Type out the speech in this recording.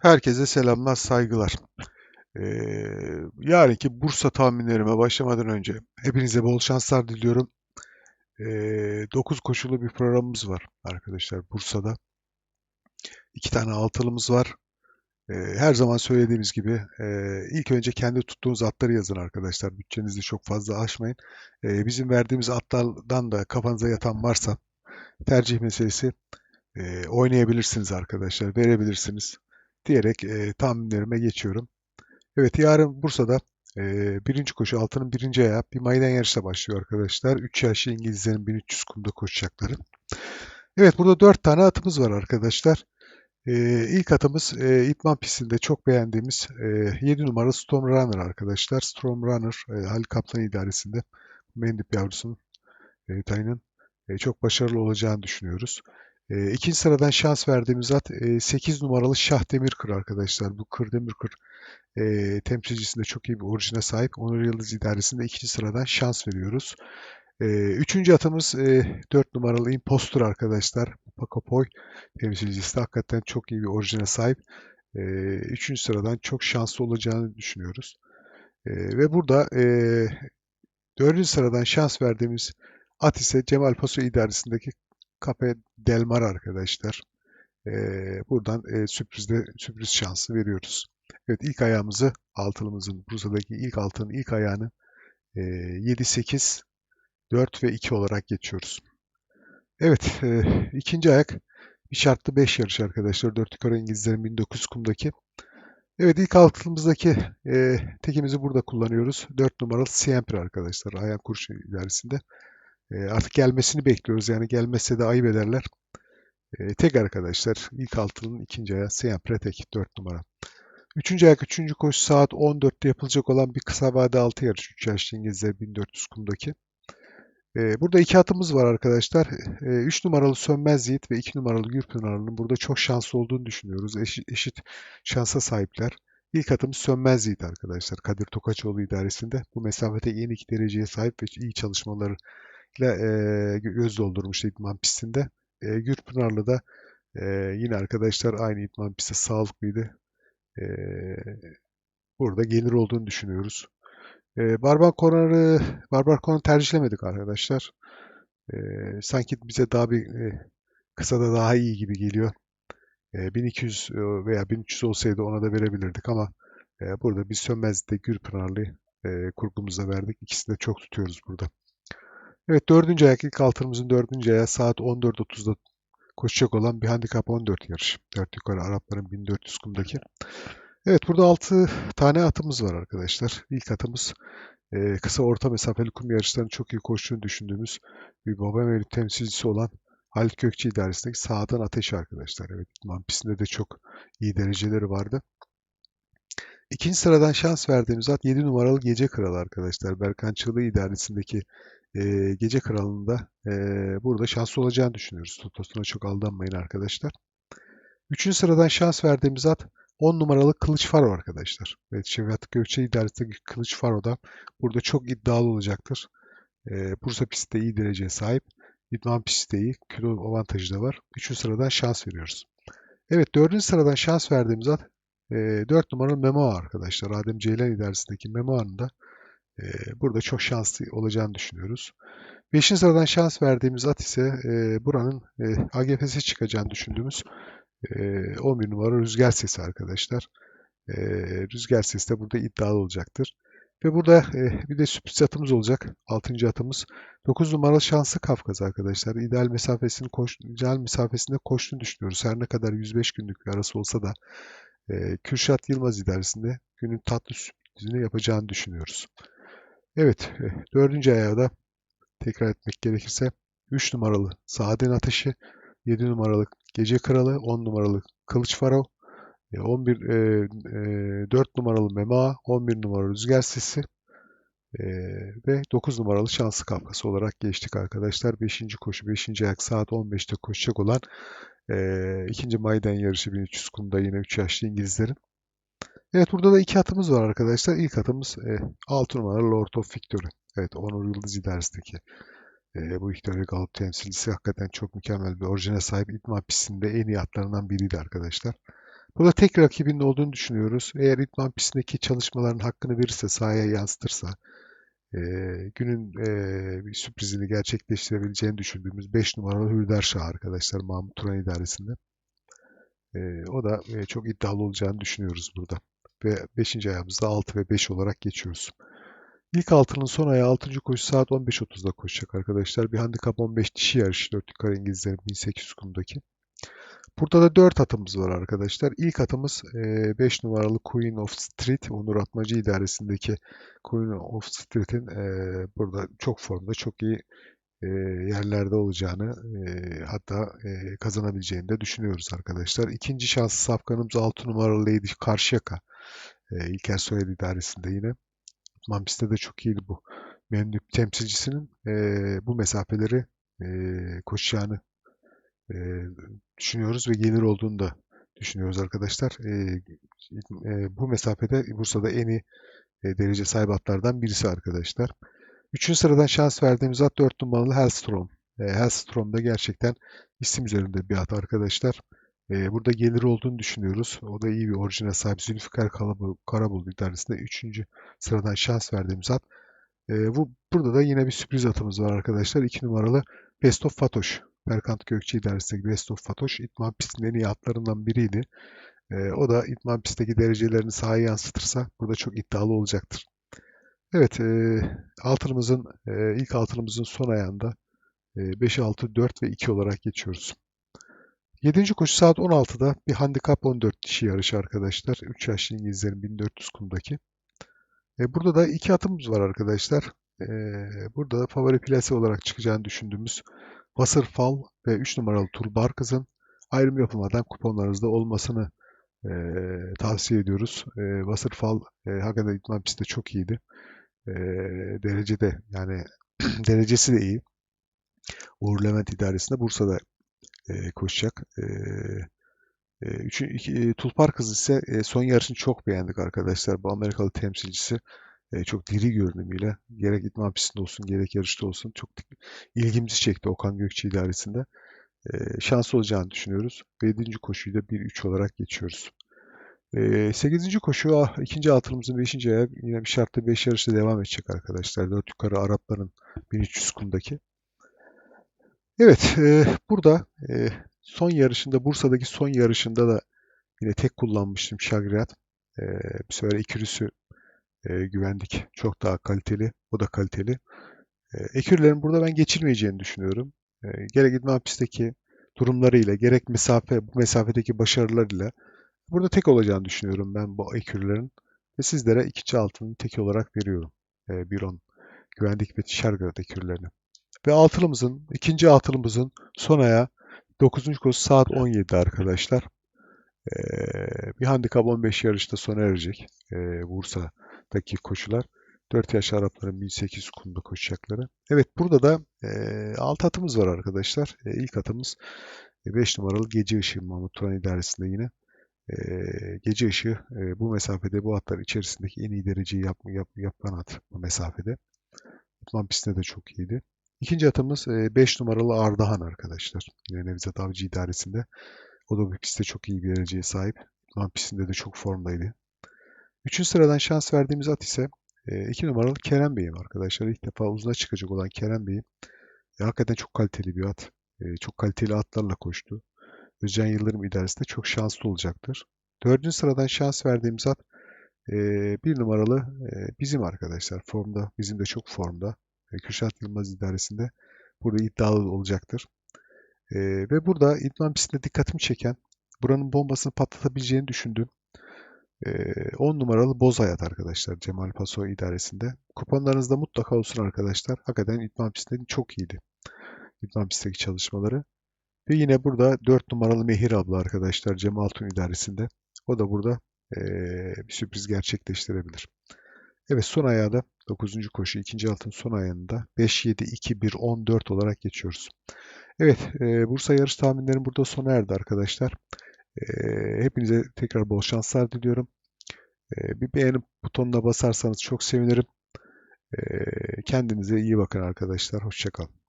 Herkese selamlar, saygılar. Ee, yarınki Bursa tahminlerime başlamadan önce hepinize bol şanslar diliyorum. Ee, 9 koşulu bir programımız var arkadaşlar Bursa'da. İki tane altılımız var. Ee, her zaman söylediğimiz gibi e, ilk önce kendi tuttuğunuz atları yazın arkadaşlar. Bütçenizi çok fazla aşmayın. Ee, bizim verdiğimiz atlardan da kafanıza yatan varsa tercih meselesi e, oynayabilirsiniz arkadaşlar, verebilirsiniz diyerek e, tahminlerime geçiyorum. Evet yarın Bursa'da e, birinci koşu altının birinci ayağı bir meydan yarışla başlıyor arkadaşlar. 3 yaşlı İngilizlerin 1300 kumda koşacakları. Evet burada 4 tane atımız var arkadaşlar. E, ilk atımız e, İtman pistinde çok beğendiğimiz e, 7 numaralı Storm Runner arkadaşlar. Storm Runner e, Halil Kaplan idaresinde Mendip yavrusunun e, Tay'ın e, çok başarılı olacağını düşünüyoruz. E, ikinci sıradan şans verdiğimiz at e, 8 numaralı Şah Demirkır arkadaşlar. Bu Kır Demirkır e, temsilcisinde çok iyi bir orijine sahip. Onur Yıldız idaresinde ikinci sıradan şans veriyoruz. E, üçüncü atımız e, 4 numaralı Impostor arkadaşlar. Pakopoy temsilcisi de hakikaten çok iyi bir orijine sahip. E, üçüncü sıradan çok şanslı olacağını düşünüyoruz. E, ve burada e, dördüncü sıradan şans verdiğimiz at ise Cemal Paso idaresindeki Cape Delmar arkadaşlar. E, buradan e, sürprizde sürpriz şansı veriyoruz. Evet ilk ayağımızı altılımızın Bursa'daki ilk altının ilk ayağını e, 7, 8, 4 ve 2 olarak geçiyoruz. Evet e, ikinci ayak bir şartlı 5 yarış arkadaşlar. 4 yukarı İngilizlerin 1900 kumdaki. Evet ilk altımızdaki e, tekimizi burada kullanıyoruz. 4 numaralı Siempre arkadaşlar. Ayak kurşun ilerisinde. E, artık gelmesini bekliyoruz. Yani gelmezse de ayıp ederler. E, tek arkadaşlar. ilk altının ikinci ayağı Siempre tek 4 numara. Üçüncü ayak, üçüncü koşu saat 14'te yapılacak olan bir kısa vade altı yarış. 3 yaşlı İngilizler 1400 kumdaki. Ee, burada iki atımız var arkadaşlar. 3 ee, numaralı Sönmez Yiğit ve 2 numaralı Gürpınar'ın burada çok şanslı olduğunu düşünüyoruz. Eşit, eşit şansa sahipler. İlk atımız Sönmez Yiğit arkadaşlar. Kadir Tokaçoğlu idaresinde. Bu mesafede yeni iki dereceye sahip ve iyi çalışmalarıyla e, göz doldurmuş idman pistinde. E, Gürpınarlı da e, yine arkadaşlar aynı idman pistte sağlıklıydı burada gelir olduğunu düşünüyoruz. E, Barbar Connor'ı Barbar Connor tercihlemedik arkadaşlar. E, sanki bize daha bir e, kısada daha iyi gibi geliyor. E, 1200 veya 1300 olsaydı ona da verebilirdik ama e, burada biz Sönmez'de Gürpınarlı e, kurgumuzda verdik. İkisini de çok tutuyoruz burada. Evet dördüncü ayak ilk altımızın dördüncü ayağı saat 14.30'da koşacak olan bir handikap 14 yarış. 4 yukarı Arapların 1400 kumdaki. Evet burada 6 tane atımız var arkadaşlar. İlk atımız e, kısa orta mesafeli kum yarışlarının çok iyi koştuğunu düşündüğümüz bir baba Mevlüt temsilcisi olan Halit Gökçe idaresindeki sağdan ateş arkadaşlar. Evet İdman de çok iyi dereceleri vardı. İkinci sıradan şans verdiğimiz at 7 numaralı Gece Kralı arkadaşlar. Berkan Çığlı idaresindeki e, Gece Kralı'nda e, burada şanslı olacağını düşünüyoruz. Totosuna çok aldanmayın arkadaşlar. Üçüncü sıradan şans verdiğimiz at 10 numaralı Kılıç Faro arkadaşlar. Evet Şevkat Gökçe idaresindeki Kılıç Faro da burada çok iddialı olacaktır. E, Bursa pisti de iyi dereceye sahip. İdman pisti de iyi. Kilo avantajı da var. Üçüncü sıradan şans veriyoruz. Evet dördüncü sıradan şans verdiğimiz at e, 4 numaralı Memo arkadaşlar. Adem Ceylan idaresindeki Memoa'nın da e, burada çok şanslı olacağını düşünüyoruz. Beşinci sıradan şans verdiğimiz at ise e, buranın e, AGF'si çıkacağını düşündüğümüz 11 numara rüzgar sesi arkadaşlar. Rüzgar sesi de burada iddialı olacaktır. Ve burada bir de sürpriz atımız olacak. 6. atımız 9 numaralı şanslı Kafkas arkadaşlar. İdeal mesafesini koş, ideal mesafesinde koştuğunu düşünüyoruz. Her ne kadar 105 günlük bir arası olsa da Kürşat Yılmaz idaresinde günün tatlı sürprizini yapacağını düşünüyoruz. Evet, dördüncü ayağı da tekrar etmek gerekirse 3 numaralı Saaden Ateşi, 7 numaralı Gece Kralı, 10 numaralı Kılıç Faro, 11 e, e, 4 numaralı Mema, 11 numaralı Rüzgar Sesi e, ve 9 numaralı Şanslı Kafkası olarak geçtik arkadaşlar. 5. koşu 5. ayak saat 15'te koşacak olan e, ikinci Mayden yarışı 1300 kumda yine 3 yaşlı İngilizlerin. Evet burada da iki atımız var arkadaşlar. İlk atımız e, 6 numaralı Lord of Victory. Evet Onur Yıldız idaresindeki e, bu Victoria Gallup temsilcisi hakikaten çok mükemmel bir orijine sahip. İdman pistinde en iyi atlarından biriydi arkadaşlar. Burada tek rakibinin olduğunu düşünüyoruz. Eğer idman pistindeki çalışmaların hakkını verirse, sahaya yansıtırsa, e, günün e, bir sürprizini gerçekleştirebileceğini düşündüğümüz 5 numaralı Hürder arkadaşlar Mahmut Turan idaresinde. E, o da e, çok iddialı olacağını düşünüyoruz burada. Ve 5. ayağımızda 6 ve 5 olarak geçiyoruz. İlk altının son ayağı 6. koşu saat 15.30'da koşacak arkadaşlar. Bir handikap 15 dişi yarışı 4 yukarı İngilizlerin 1800 kumdaki. Burada da 4 atımız var arkadaşlar. İlk atımız 5 numaralı Queen of Street, Onur Atmacı idaresindeki Queen of Street'in burada çok formda, çok iyi yerlerde olacağını hatta kazanabileceğini de düşünüyoruz arkadaşlar. İkinci şanslı safkanımız 6 numaralı Lady Karşıyaka. İlker Soyad idaresinde yine. Mampis'te de çok iyiydi bu. Memlük temsilcisinin bu mesafeleri koşacağını düşünüyoruz ve gelir olduğunu da düşünüyoruz arkadaşlar. bu mesafede Bursa'da en iyi derece sahibi atlardan birisi arkadaşlar. Üçüncü sıradan şans verdiğimiz at 4 numaralı Hellstrom. E, Hellstrom da gerçekten isim üzerinde bir at arkadaşlar. Burada gelir olduğunu düşünüyoruz. O da iyi bir orijine sahip. Zülfikar Karabul idaresinde 3. sıradan şans verdiğimiz at. bu, burada da yine bir sürpriz atımız var arkadaşlar. 2 numaralı Best of Fatoş. Berkant Gökçe idaresindeki Best of Fatoş İtman pistinin en iyi atlarından biriydi. o da İtman pistteki derecelerini sahaya yansıtırsa burada çok iddialı olacaktır. Evet, e, altınımızın e, ilk altınımızın son ayağında e, 5, 6, 4 ve 2 olarak geçiyoruz. 7. koşu saat 16'da bir handikap 14 dişi yarışı arkadaşlar. 3 yaşlı İngilizlerin 1400 kumdaki. E, burada da iki atımız var arkadaşlar. E, burada da favori plase olarak çıkacağını düşündüğümüz Wasserfall ve 3 numaralı Turbar Kız'ın ayrım yapılmadan kuponlarınızda olmasını e, tavsiye ediyoruz. E, Wasserfall e, hakikaten idman pistte çok iyiydi e, derecede yani derecesi de iyi. Uğur Levent idaresinde Bursa'da e, koşacak. E, e, üçü, iki, e, Tulpar Kız ise e, son yarışını çok beğendik arkadaşlar. Bu Amerikalı temsilcisi çok diri görünümüyle gerek idman pistinde olsun gerek yarışta olsun çok ilgimizi çekti Okan Gökçe idaresinde. Şanslı olacağını düşünüyoruz. Ve 7. koşuyu da 1-3 olarak geçiyoruz. E, 8. koşu ah, ikinci altılımızın 5. ayağı yine bir şartta 5 yarışta devam edecek arkadaşlar. 4 yukarı Arapların 1300 kumdaki. Evet e, burada e, son yarışında Bursa'daki son yarışında da yine tek kullanmıştım Şagriat. E, bir sefer ikilisi e, güvendik. Çok daha kaliteli. O da kaliteli. E, ekürlerin burada ben geçilmeyeceğini düşünüyorum. E, gerek idman pistteki durumlarıyla, gerek mesafe, bu mesafedeki başarılarıyla Burada tek olacağını düşünüyorum ben bu ekürlerin. Ve sizlere ikinci altını tek olarak veriyorum. E, Biron, Güvendik ve Şargırat ekürlerini. Ve altılımızın, ikinci altılımızın son aya 9. koşu saat 17'de arkadaşlar. E, bir handikap 15 yarışta sona erecek. E, Bursa'daki koşular. 4 yaş Arapların 1800 kumda koşacakları. Evet burada da e, 6 atımız var arkadaşlar. E, ilk atımız 5 numaralı Gece Işığı Mahmut Turan idaresinde yine gece ışığı bu mesafede bu atlar içerisindeki en iyi dereceyi yap, yap, yapan at bu mesafede. Utman pistinde de çok iyiydi. İkinci atımız 5 numaralı Ardahan arkadaşlar. Yine Nevzat Avcı idaresinde. O da bu pistte çok iyi bir dereceye sahip. Utman pistinde de çok formdaydı. Üçüncü sıradan şans verdiğimiz at ise 2 numaralı Kerem Bey'im arkadaşlar. İlk defa uzuna çıkacak olan Kerem Bey'im. Hakikaten çok kaliteli bir at. Çok kaliteli atlarla koştu. Özcan Yıldırım idaresinde çok şanslı olacaktır. Dördüncü sıradan şans verdiğimiz at e, bir numaralı e, bizim arkadaşlar. Formda, bizim de çok formda. E, Kürşat Yılmaz idaresinde burada iddialı olacaktır. E, ve burada idman pistinde dikkatimi çeken, buranın bombasını patlatabileceğini düşündüğüm 10 numaralı Boz Hayat arkadaşlar Cemal Paso idaresinde. Kuponlarınızda mutlaka olsun arkadaşlar. Hakikaten idman pistinde çok iyiydi. İdman pistteki çalışmaları. Ve yine burada 4 numaralı Mehir abla arkadaşlar Cem Altun idaresinde. O da burada e, bir sürpriz gerçekleştirebilir. Evet son ayağı da 9. koşu 2. altın son ayağında 5, 7, 2, 1, 14 olarak geçiyoruz. Evet e, Bursa yarış tahminlerim burada sona erdi arkadaşlar. E, hepinize tekrar bol şanslar diliyorum. E, bir beğeni butonuna basarsanız çok sevinirim. E, kendinize iyi bakın arkadaşlar. Hoşçakalın.